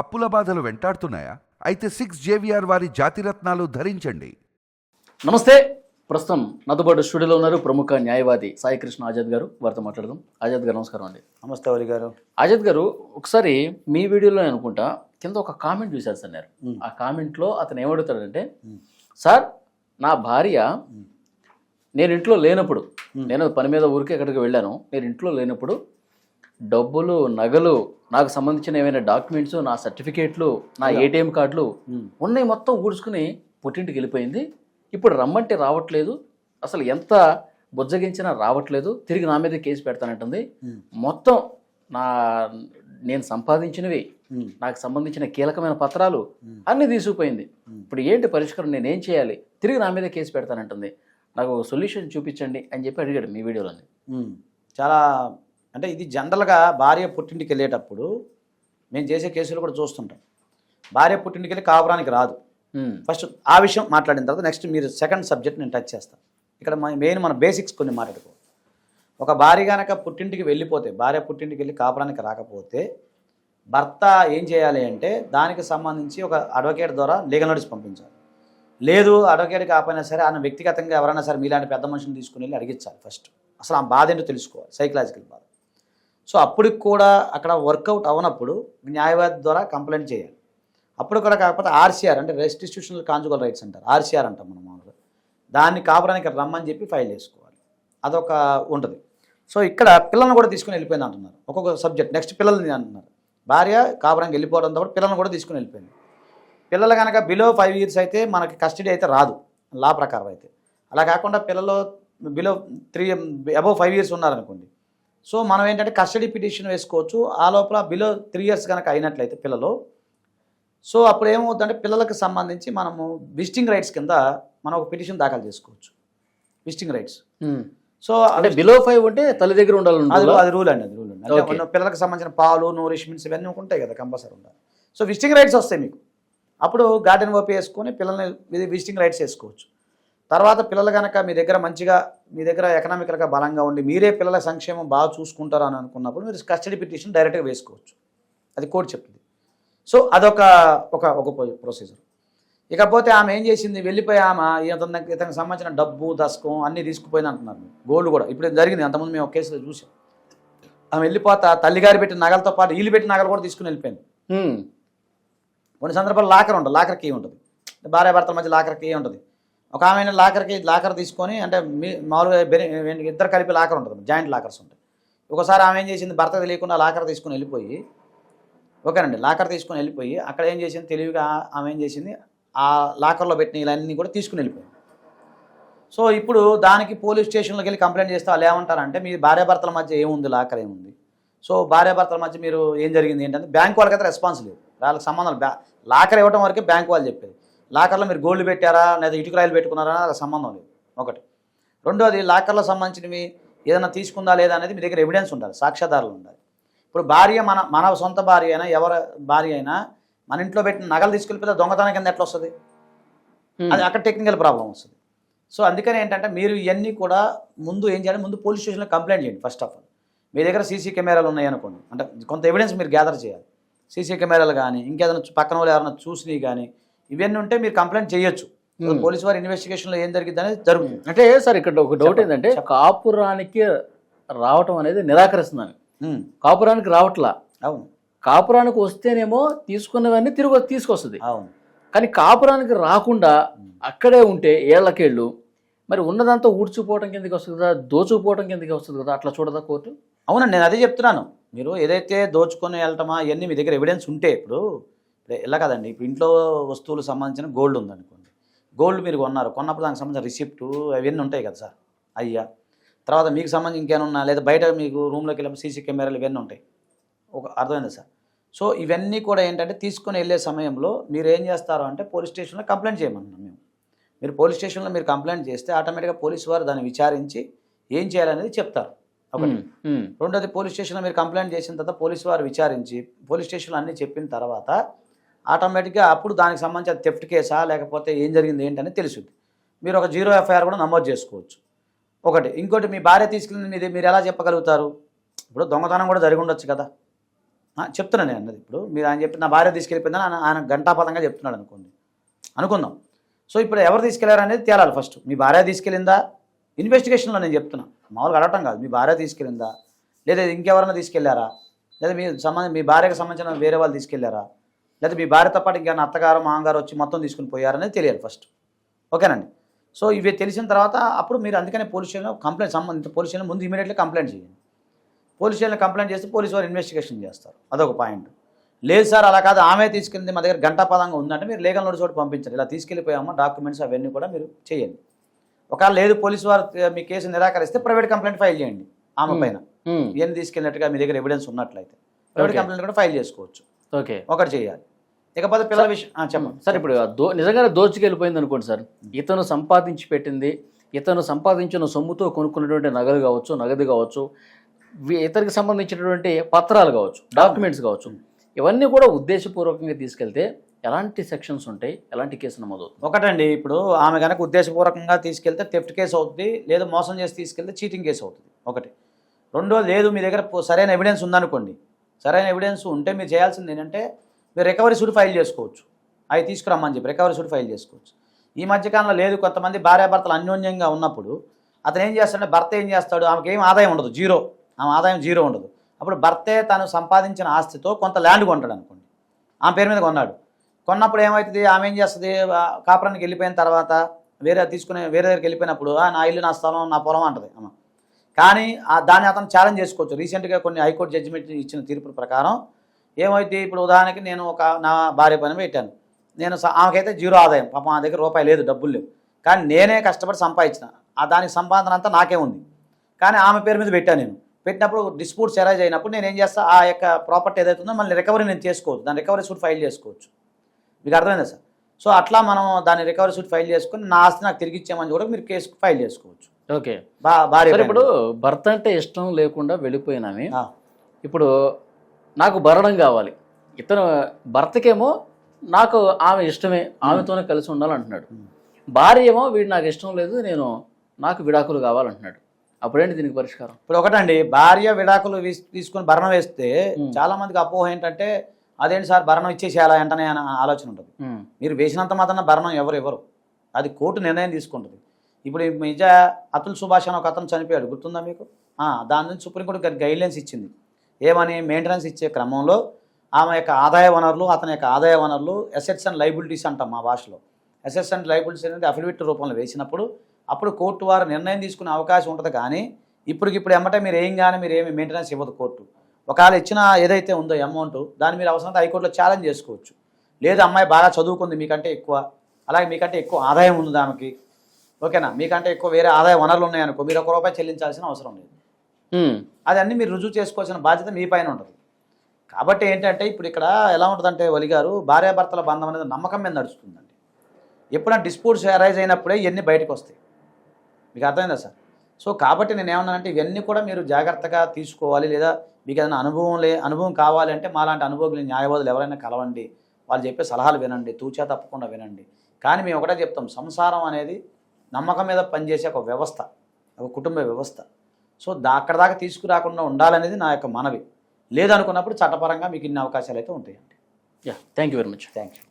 అప్పుల బాధలు వెంటాడుతున్నాయా? అయితే సిక్స్ జేవిఆర్ వారి జాతిరత్నాలు ధరించండి. నమస్తే. ప్రస్తుతం నాతో స్టూడియోలో ఉన్నారు ప్రముఖ న్యాయవాది సాయికృష్ణ ఆజాద్ గారు. వారితో మాట్లాడదాం. ఆజాద్ గారు నమస్కారం అండి. నమస్తే వలి గారు. ఆజాద్ గారు ఒకసారి మీ వీడియోలో అనుకుంటా కింద ఒక కామెంట్ చూశారు సార్ నేను. ఆ కామెంట్లో అతను ఏమడుగుతాడంటే సార్ నా భార్య నేను ఇంట్లో లేనప్పుడు నేను పని మీద ఊరికి ఎక్కడికి వెళ్ళాను నేను ఇంట్లో లేనప్పుడు డబ్బులు నగలు నాకు సంబంధించిన ఏమైనా డాక్యుమెంట్స్ నా సర్టిఫికేట్లు నా ఏటీఎం కార్డులు. ఉన్నాయి మొత్తం ఊడ్చుకుని పుట్టింటికి వెళ్ళిపోయింది. ఇప్పుడు రమ్మంటే రావట్లేదు. అసలు ఎంత బుజ్జగించినా రావట్లేదు. తిరిగి నా మీద కేసు పెడతానంటుంది. మొత్తం నా నేను సంపాదించినవి. నాకు సంబంధించిన కీలకమైన పత్రాలు అన్నీ తీసుకుపోయింది. ఇప్పుడు ఏంటి పరిష్కారం? నేనేం చేయాలి? తిరిగి నా మీద కేసు పెడతానంటుంది. నాకు సొల్యూషన్ చూపించండి అని చెప్పి అడిగాడు మీ వీడియోలోని. చాలా అంటే ఇది జనరల్గా భార్య పుట్టింటికి వెళ్ళేటప్పుడు మేము చేసే కేసులు కూడా చూస్తుంటాం. భార్య పుట్టింటికి వెళ్ళి కాపురానికి రాదు. ఫస్ట్ ఆ విషయం మాట్లాడిన తర్వాత నెక్స్ట్ మీరు సెకండ్ సబ్జెక్ట్ నేను టచ్ చేస్తాను ఇక్కడ మెయిన్ మన బేసిక్స్ కొన్ని మాట్లాడుకో. ఒక భార్య గనక పుట్టింటికి వెళ్ళిపోతే భార్య పుట్టింటికి వెళ్ళి కాపురానికి రాకపోతే భర్త ఏం చేయాలి అంటే దానికి సంబంధించి ఒక అడ్వకేట్ ద్వారా లీగల్ నోటీస్ పంపించాలి. లేదు అడ్వకేట్ కాకపోయినా సరే ఆయన వ్యక్తిగతంగా ఎవరైనా సరే మీలాంటి పెద్ద మనుషులు తీసుకుని వెళ్ళి అడిగించాలి ఫస్ట్. అసలు ఆ బాధ ఏంటో తెలుసుకోవాలి. సైకలాజికల్ బాధ. సో అప్పటికి కూడా అక్కడ వర్కౌట్ అవనప్పుడు న్యాయవాది ద్వారా కంప్లైంట్ చేయాలి. అప్పుడు కూడా కాకపోతే ఆర్సీఆర్ అంటే రెస్టిట్యూషనల్ కాంజుగల్ రైట్స్ అంటారు. ఆర్సీఆర్ అంటాం మనం మామూలుగా. దాన్ని కాపురానికి రమ్మని చెప్పి ఫైల్ చేసుకోవాలి. అదొక ఉంటుంది. సో ఇక్కడ పిల్లల్ని కూడా తీసుకుని వెళ్ళిపోయింది అంటున్నారు. ఒక్కొక్క సబ్జెక్ట్. నెక్స్ట్ పిల్లల్ని అంటున్నారు. భార్య కాపురానికి వెళ్ళిపోవడంతో పాటు పిల్లల్ని కూడా తీసుకుని వెళ్ళిపోయింది. పిల్లలు కనుక బిలో ఫైవ్ ఇయర్స్ అయితే మనకి కస్టడీ అయితే రాదు. లా ప్రకారం అయితే. అలా కాకుండా పిల్లలు below three above five years ఉన్నారనుకోండి. సో మనం ఏంటంటే కస్టడీ పిటిషన్ వేసుకోవచ్చు. ఆ లోపల బిలో త్రీ ఇయర్స్ కనుక అయినట్లయితే పిల్లలు. సో అప్పుడు ఏమవుతుందంటే పిల్లలకు సంబంధించి మనము విజిటింగ్ రైట్స్ కింద మనం ఒక పిటిషన్ దాఖలు చేసుకోవచ్చు. Visiting rights. సో అంటే బిలో ఫైవ్ అంటే తల్లి దగ్గర ఉండాలని అది? అది రూల్ అండి అది రూల్ అండి. పిల్లలకు సంబంధించిన పాలు నూరిష్మెంట్స్ ఇవన్నీ ఉంటాయి కదా కంపల్సరీ ఉండాలి. సో విజిటింగ్ రైట్స్ వస్తాయి మీకు. అప్పుడు గార్డెన్ ఓపీ వేసుకొని పిల్లల్ని విజిటింగ్ రైట్స్ వేసుకోవచ్చు. తర్వాత పిల్లలు కనుక మీ దగ్గర మంచిగా మీ దగ్గర ఎకనామికల్గా బలంగా ఉండి మీరే పిల్లల సంక్షేమం బాగా చూసుకుంటారు అని అనుకున్నప్పుడు మీరు కస్టడీ పిటిషన్ డైరెక్ట్గా వేసుకోవచ్చు. అది కోర్టు చెప్తుంది సో అదొక ఒక ఒక ప్రొసీజర్ ఇకపోతే ఆమె ఏం చేసింది? వెళ్ళిపోయి ఆమె ఇతని ఇతనికి సంబంధించిన డబ్బు దశకం అన్నీ తీసుకుపోయింది అంటున్నారు. గోల్డ్ కూడా. ఇప్పుడు జరిగింది? అంతకుముందు మేము ఒక కేసులో చూసాం. ఆమె వెళ్ళిపోతా తల్లిగారి పెట్టిన నగలతో పాటు వీళ్ళు పెట్టిన నగలు కూడా తీసుకుని వెళ్ళిపోయింది. కొన్ని సందర్భాల్లో లాకర్ ఉంటుంది. లాకర్ కీ ఉంటుంది. భార్య భర్తల మధ్య లాకర్ కీ ఉంటుంది. ఒక ఆమె లాకర్కి లాకర్ తీసుకొని అంటే మీ మామూలుగా ఇద్దరు కలిపి లాకర్ ఉంటుంది జాయింట్ లాకర్స్ ఉంటాయి. ఒకసారి ఆమె ఏం చేసింది భర్త తెలియకుండా లాకర్ తీసుకుని వెళ్ళిపోయి ఓకేనండి లాకర్ తీసుకుని వెళ్ళిపోయి అక్కడ ఏం చేసింది తెలివిగా ఆమె ఏం చేసింది ఆ లాకర్లో పెట్టిన ఇవన్నీ కూడా తీసుకుని వెళ్ళిపోయింది. సో ఇప్పుడు దానికి పోలీస్ స్టేషన్లోకి వెళ్ళి కంప్లైంట్ చేస్తే వాళ్ళు ఏమంటారంటే మీ భార్యాభర్తల మధ్య ఏముంది లాకర్ ఏముంది? సో భార్యాభర్తల మధ్య మీరు ఏం జరిగింది ఏంటంటే బ్యాంక్ వాళ్ళకైతే రెస్పాన్స్ లేదు. వాళ్ళకి సంబంధం బ్యా లాకర్ ఇవ్వడం వరకే బ్యాంక్ వాళ్ళు చెప్పేది. లాకర్లో మీరు గోల్డ్ పెట్టారా? లేదా ఇటుకరాయిలు పెట్టుకున్నారా? అనేది సంబంధం లేదు. ఒకటి. రెండోది లాకర్లో సంబంధించినవి ఏదైనా తీసుకుందా లేదా అనేది మీ దగ్గర ఎవిడెన్స్ ఉండాలి. సాక్ష్యాధారాలు ఉండాలి. ఇప్పుడు భార్య మన మన సొంత భార్య అయినా ఎవరి భార్య అయినా మన ఇంట్లో పెట్టిన నగలు తీసుకెళ్ళిపోతే దొంగతనం కింద ఎట్లా వస్తుంది. అది అక్కడ టెక్నికల్ ప్రాబ్లం వస్తుంది. సో అందుకని ఏంటంటే మీరు ఇవన్నీ కూడా ముందు ఏం చేయాలి? ముందు పోలీస్ స్టేషన్లో కంప్లైంట్ చేయండి ఫస్ట్ ఆఫ్ ఆల్. మీ దగ్గర సీసీ కెమెరాలు ఉన్నాయి అనుకోండి. అంటే కొంత ఎవిడెన్స్ మీరు గ్యాదర్ చేయాలి. సీసీ కెమెరాలు కానీ ఇంకేదైనా పక్కన వాళ్ళు ఎవరైనా చూసినవి కానీ ఇవన్నీ ఉంటే మీరు కంప్లైంట్ చేయొచ్చు. పోలీస్ వారి ఇన్వెస్టిగేషన్లో ఏం జరిగింది అనేది జరుగుతుంది. అంటే సార్ ఇక్కడ ఒక డౌట్ ఏంటంటే. కాపురానికి రావటం అనేది నిరాకరిస్తున్నాను. కాపురానికి రావట్లా. అవును. కాపురానికి వస్తేనేమో తీసుకున్నవన్నీ తిరిగి తీసుకొస్తుంది. అవును. కానీ కాపురానికి రాకుండా అక్కడే ఉంటే ఏళ్ళకేళ్ళు మరి ఉన్నదంతా ఊడ్చుకుపోవటం కిందకి వస్తుంది కదా దోచుకుపోవటం కిందకి వస్తుంది కదా అట్లా చూడదా కోర్టు? అవునండి నేను అదే చెప్తున్నాను. మీరు ఏదైతే దోచుకొని వెళ్ళటమా ఇవన్నీ మీ దగ్గర ఎవిడెన్స్ ఉంటే ఇప్పుడు ఇప్పుడు ఇలా కదండి. ఇప్పుడు ఇంట్లో వస్తువులకు సంబంధించిన గోల్డ్ ఉందనుకోండి. గోల్డ్ మీరు కొన్నారు. కొన్నప్పుడు దానికి సంబంధించిన రిసిప్ట్ అవన్నీ ఉంటాయి కదా సార్. అయ్యా. తర్వాత మీకు సంబంధించి ఇంకేమన్నా లేదా బయట మీకు రూమ్లోకి వెళ్ళినప్పుడు సీసీ కెమెరాలు ఇవన్నీ ఉంటాయి. ఒక అర్థమైంది సార్? సో ఇవన్నీ కూడా ఏంటంటే తీసుకొని వెళ్ళే సమయంలో మీరు ఏం చేస్తారు అంటే పోలీస్ స్టేషన్లో కంప్లైంట్ చేయమన్నాం మేము. మీరు పోలీస్ స్టేషన్లో మీరు కంప్లైంట్ చేస్తే ఆటోమేటిక్గా పోలీస్ వారు దాన్ని విచారించి ఏం చేయాలనేది చెప్తారు. ఒకటి. రెండోది పోలీస్ స్టేషన్లో మీరు కంప్లైంట్ చేసిన తర్వాత పోలీస్ వారు విచారించి పోలీస్ స్టేషన్లో అన్నీ చెప్పిన తర్వాత ఆటోమేటిక్గా అప్పుడు దానికి సంబంధించిన థెఫ్ట్ కేసా లేకపోతే ఏం జరిగింది ఏంటని తెలుసుద్ది. మీరు ఒక జీరో ఎఫ్ఐఆర్ కూడా నమోదు చేసుకోవచ్చు. ఒకటి. ఇంకోటి మీ భార్య తీసుకెళ్ళింది మీది మీరు ఎలా చెప్పగలుగుతారు? ఇప్పుడు దొంగతనం కూడా జరిగి ఉండొచ్చు కదా. చెప్తున్నాను నేను అన్నది ఇప్పుడు. మీరు ఆయన చెప్పి నా భార్య తీసుకెళ్ళిపోయిందని ఆయన ఆయన గంటాపదంగా చెప్తున్నాడు అనుకోండి. అనుకుందాం. సో ఇప్పుడు ఎవరు తీసుకెళ్ళారు అనేది తేలాలి ఫస్ట్. మీ భార్య తీసుకెళ్ళిందా? ఇన్వెస్టిగేషన్లో నేను చెప్తున్నా. మామూలుగా అడగటం కాదు. మీ భార్య తీసుకెళ్ళిందా? లేదా ఇంకెవరైనా తీసుకెళ్ళారా? లేదా మీ సంబంధం మీ భార్యకు సంబంధించిన వేరే వాళ్ళు తీసుకెళ్ళారా? లేదా మీ భార్యతో పాటు ఇంకా అత్తగారు మామగారు వచ్చి మొత్తం తీసుకుని పోయారనేది తెలియాలి ఫస్ట్ ఓకేనండి? సో ఇవి తెలిసిన తర్వాత అప్పుడు మీరు అందుకనే పోలీస్ స్టేషన్లో కంప్లైంట్ సంబంధిత పోలీస్ స్టేషన్ ముందు ఇమీడియట్లీ కంప్లైంట్ చేయండి. పోలీస్ స్టేషన్లో కంప్లైంట్ చేస్తే పోలీసు వారు ఇన్వెస్టిగేషన్ చేస్తారు. అదొక పాయింట్ లేదు సార్ అలా కాదు. ఆమె తీసుకెళ్ళింది మా దగ్గర గంటాపదంగా ఉందంటే మీరు లీగల్ నోటీస్ ఒకటి పంపించండి. ఇలా తీసుకెళ్ళిపోయామా డాక్యుమెంట్స్ అవన్నీ కూడా మీరు చేయండి. ఒకవేళ లేదు పోలీసు వారు మీ కేసు నిరాకరిస్తే ప్రైవేట్ కంప్లైంట్ ఫైల్ చేయండి ఆమె పైన. ఇవన్నీ తీసుకెళ్ళినట్టుగా మీ దగ్గర ఎవిడెన్స్ ఉన్నట్లయితే. ప్రైవేట్. కంప్లైంట్ కూడా ఫైల్ చేసుకోవచ్చు. ఓకే. ఒకటి చేయాలి. ఇకపోతే పిల్లల విషయం చెప్పండి. సార్ ఇప్పుడు దో నిజంగానే దోచుకెళ్ళిపోయింది అనుకోండి సార్. ఇతను సంపాదించి పెట్టింది ఇతను సంపాదించిన సొమ్ముతో కొనుక్కున్నటువంటి నగలు కావచ్చు నగదు కావచ్చు ఇతనికి సంబంధించినటువంటి పత్రాలు కావచ్చు డాక్యుమెంట్స్ కావచ్చు ఇవన్నీ కూడా ఉద్దేశపూర్వకంగా తీసుకెళ్తే ఎలాంటి సెక్షన్స్ ఉంటాయి? ఎలాంటి కేసు నమోదవుతుంది? ఒకటండి ఇప్పుడు ఆమె కనుక ఉద్దేశపూర్వకంగా తీసుకెళ్తే థెఫ్ట్ కేసు అవుతుంది లేదా మోసం చేసి తీసుకెళ్తే చీటింగ్ కేసు అవుతుంది. ఒకటి. రెండో లేదు మీ దగ్గర సరైన ఎవిడెన్స్ ఉందనుకోండి. సరైన ఎవిడెన్స్ ఉంటే మీరు చేయాల్సింది ఏంటంటే మీరు రికవరీ సూట్ ఫైల్ చేసుకోవచ్చు. అవి తీసుకురమ్మని చెప్పి రికవరీ సూట్ ఫైల్ చేసుకోవచ్చు. ఈ మధ్యకాలంలో లేదు కొంతమంది భార్యాభర్తలు అన్యోన్యంగా ఉన్నప్పుడు అతను ఏం చేస్తాడంటే భర్త ఏం చేస్తాడు? ఆమెకి ఏం ఆదాయం ఉండదు జీరో. ఆమె ఆదాయం జీరో ఉండదు. అప్పుడు భర్తే తను సంపాదించిన ఆస్తితో కొంత ల్యాండ్ కొంటాడు అనుకోండి. ఆమె పేరు మీద కొన్నాడు. కొన్నప్పుడు ఏమవుతుంది ఆమె ఏం చేస్తుంది? కాపురానికి వెళ్ళిపోయిన తర్వాత వేరే తీసుకునే వేరే దగ్గరికి వెళ్ళిపోయినప్పుడు నా ఇల్లు నా స్థలం నా పొలం అంటది అమ్మ కానీ దాన్ని అతను ఛాలెంజ్ చేసుకోవచ్చు. రీసెంట్గా కొన్ని హైకోర్టు జడ్జిమెంట్ ఇచ్చిన తీర్పు ప్రకారం ఏమైతే ఇప్పుడు ఉదాహరణకి నేను ఒక నా భార్య పని పెట్టాను. నేను ఆమెకైతే జీరో ఆదాయం. పాపం నా దగ్గర రూపాయి లేదు డబ్బులు లేవు. కానీ నేనే కష్టపడి సంపాదించిన. ఆ దానికి సంపాదన అంతా నాకే ఉంది. కానీ ఆమె పేరు మీద పెట్టాను నేను. పెట్టినప్పుడు డిస్ప్యూట్స్ ఎరైజ్ అయినప్పుడు నేను ఏం చేస్తా ఆ యొక్క ప్రాపర్టీ ఏదైతే ఉందో మళ్ళీ రికవరీ నేను చేసుకోవచ్చు. దాని రికవరీ సూట్ ఫైల్ చేసుకోవచ్చు. మీకు అర్థమైందా సార్? సో అట్లా మనం దాని రికవరీ సూట్ ఫైల్ చేసుకుని నా ఆస్తి నాకు తిరిగి ఇచ్చామని కూడా మీరు కేసు ఫైల్ చేసుకోవచ్చు. ఓకే. బా భార్య. ఇప్పుడు భర్త అంటే ఇష్టం లేకుండా వెళ్ళిపోయినామే. ఇప్పుడు నాకు భరణం కావాలి. ఇతను భర్తకేమో నాకు ఆమె ఇష్టమే ఆమెతోనే కలిసి ఉండాలంటున్నాడు. భార్య ఏమో వీడు నాకు ఇష్టం లేదు నేను నాకు విడాకులు కావాలంటున్నాడు. అప్పుడేంటి దీనికి పరిష్కారం? ఇప్పుడు ఒకటండి భార్య విడాకులు తీసుకుని భరణం వేస్తే. చాలా మందికి అపోహ ఏంటంటే అదేంటి సార్ భరణం ఇచ్చేసేయాలా? వెంటనే అని ఆలోచన ఉంటుంది. మీరు వేసినంత మాత్రం భరణం ఎవరు ఎవరు అది కోర్టు నిర్ణయం తీసుకుంటుంది. ఇప్పుడు నిజ అతుల్ సుభాష్ అని ఒక అతను చనిపోయాడు. గుర్తుందా మీకు? దాని నుంచి సుప్రీంకోర్టు గైడ్లైన్స్ ఇచ్చింది. ఏమని మెయింటెనెన్స్ ఇచ్చే క్రమంలో ఆమె యొక్క ఆదాయ వనరులు అతని యొక్క ఆదాయ వనరులు అసెట్స్ అండ్ లైబిలిటీస్ అంటాం మా భాషలో అసెట్స్ అండ్ లైబిలిటీస్ అనేది అఫిడవిట్ రూపంలో వేసినప్పుడు అప్పుడు కోర్టు వారు నిర్ణయం తీసుకునే అవకాశం ఉంటుంది కానీ ఇప్పటికిప్పుడు ఎమ్మటే మీరు ఏం కానీ మీరు ఏమి మెయింటెనెన్స్ ఇవ్వదు కోర్టు. ఒకవేళ ఇచ్చిన ఏదైతే ఉందో అమౌంట్ దాన్ని మీరు అవసరం హైకోర్టులో ఛాలెంజ్ చేసుకోవచ్చు. లేదు అమ్మాయి బాగా చదువుకుంది మీకంటే ఎక్కువ అలాగే మీకంటే ఎక్కువ ఆదాయం ఉంది ఆమెకి. ఓకేనా? మీకంటే ఎక్కువ వేరే ఆదాయ వనరులు ఉన్నాయనుకో మీరు ఒక రూపాయి చెల్లించాల్సిన అవసరం లేదు. అదన్నీ అది అన్ని మీరు రుజువు చేసుకోవాల్సిన బాధ్యత మీ పైన ఉంటుంది. కాబట్టి ఏంటంటే ఇప్పుడు ఇక్కడ ఎలా ఉంటుందంటే వలి గారు భార్యాభర్తల బంధం అనేది నమ్మకం మీద నడుస్తుందండి. ఎప్పుడైనా డిస్ప్యూట్స్ అరైజ్ అయినప్పుడే ఇవన్నీ బయటకు వస్తాయి. మీకు అర్థమైందా సార్? సో కాబట్టి నేను ఏమన్నానంటే ఇవన్నీ కూడా మీరు జాగ్రత్తగా తీసుకోవాలి లేదా మీకు ఏదైనా అనుభవం లే అనుభవం కావాలి అంటే మాలాంటి అనుభవం న్యాయవాదులు ఎవరైనా కలవండి. వాళ్ళు చెప్పే సలహాలు వినండి తూచా తప్పకుండా వినండి. కానీ మేము ఒకటే చెప్తాం సంసారం అనేది నమ్మకం మీద పనిచేసే ఒక వ్యవస్థ ఒక కుటుంబ వ్యవస్థ. సో దా అక్కడ దాకా తీసుకురాకుండా ఉండాలనేది నా యొక్క మనవి. లేదనుకున్నప్పుడు చట్టపరంగా మీకు ఇన్ని అవకాశాలు అయితే ఉంటాయండి. Yeah thank you very much thank you